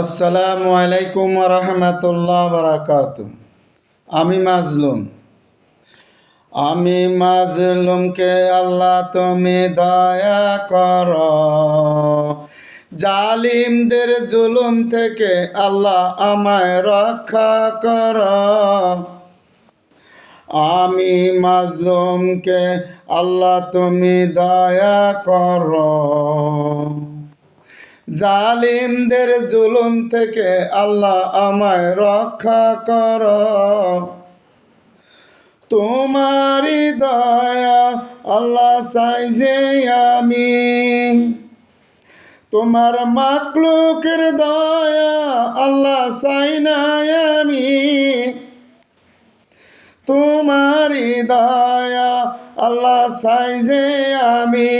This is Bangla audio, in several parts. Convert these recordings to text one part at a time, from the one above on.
আসসালামু আলাইকুম রহমতুল্লাহ বারাকাত আমি মাজলুম। আমি মাজলুমকে আল্লাহ তুমি দয়া কর। জালিমদের জুলুম থেকে আল্লাহ আমায় রক্ষা কর। আমি মাজলুমকে আল্লাহ তুমি দয়া করো। জালিমদের জুলুম থেকে আল্লাহ আমায় রক্ষা কর। তোমারই দয়া আল্লাহ চাই যে আমি। তোমার মাকলুকের দয়া আল্লাহ চাই আমি। তোমারই দয়া আল্লাহ চাই যে আমি।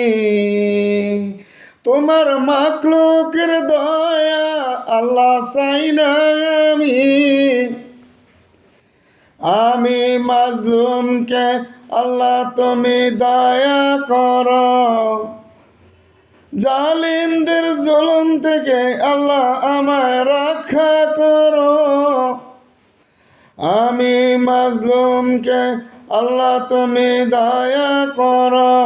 তোমার মাকলুকের দয়া আল্লাহ চাই না আমি। আমি মাজলুমকে আল্লাহ তুমি দয়া কর। জালিমদের জুলুম থেকে আল্লাহ আমায় রক্ষা করো। আমি মাজলুমকে আল্লাহ তুমি দয়া করো।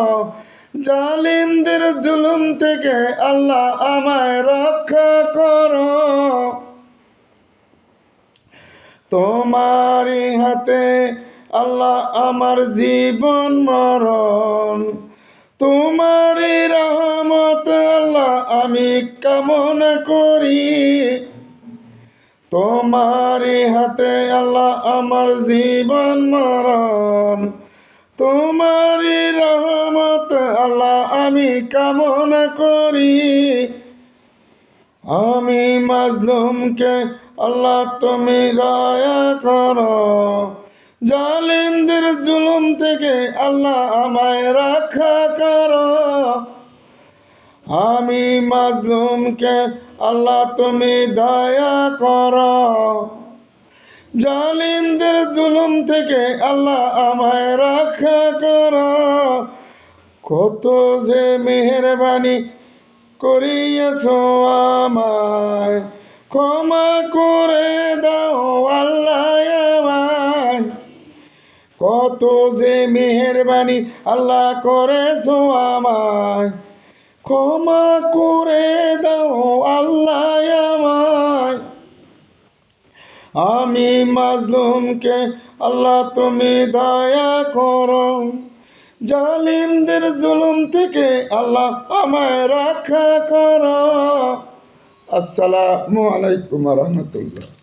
জালিমদের জুলুম থেকে আল্লাহ আমায় রক্ষা করো। তোমারই হাতে আল্লাহ আমার জীবন মরণ। তোমারই রহমত আল্লাহ আমি কামনা করি। তোমারই হাতে আল্লাহ আমার জীবন মরণ। তোমারই রহমত আল্লাহ আমি কামনা করি। আমি মাজলুমকে আল্লাহ তুমি দয়া করো। জালিমদের জুলুম থেকে আল্লাহ আমায় রক্ষা করো। আমি মাজলুমকে আল্লাহ তুমি দয়া করো। জালিমদের জুলুম থেকে আল্লাহ আমায় রক্ষা করো। কত যে মেহরবানি করিয়াছ আমায়, ক্ষমা করে দাও আল্লাহ আমায়। কত যে মেহরবানি আল্লাহ করেছ আমায়, ক্ষমা করে দাও আল্লাহ আমায়। আমি মাজলুমকে আল্লাহ তুমি দয়া করো। জালিমদের জুলুম থেকে আল্লাহ আমায় রক্ষা করো। আসসালামু আলাইকুম রহমতুল্লাহ।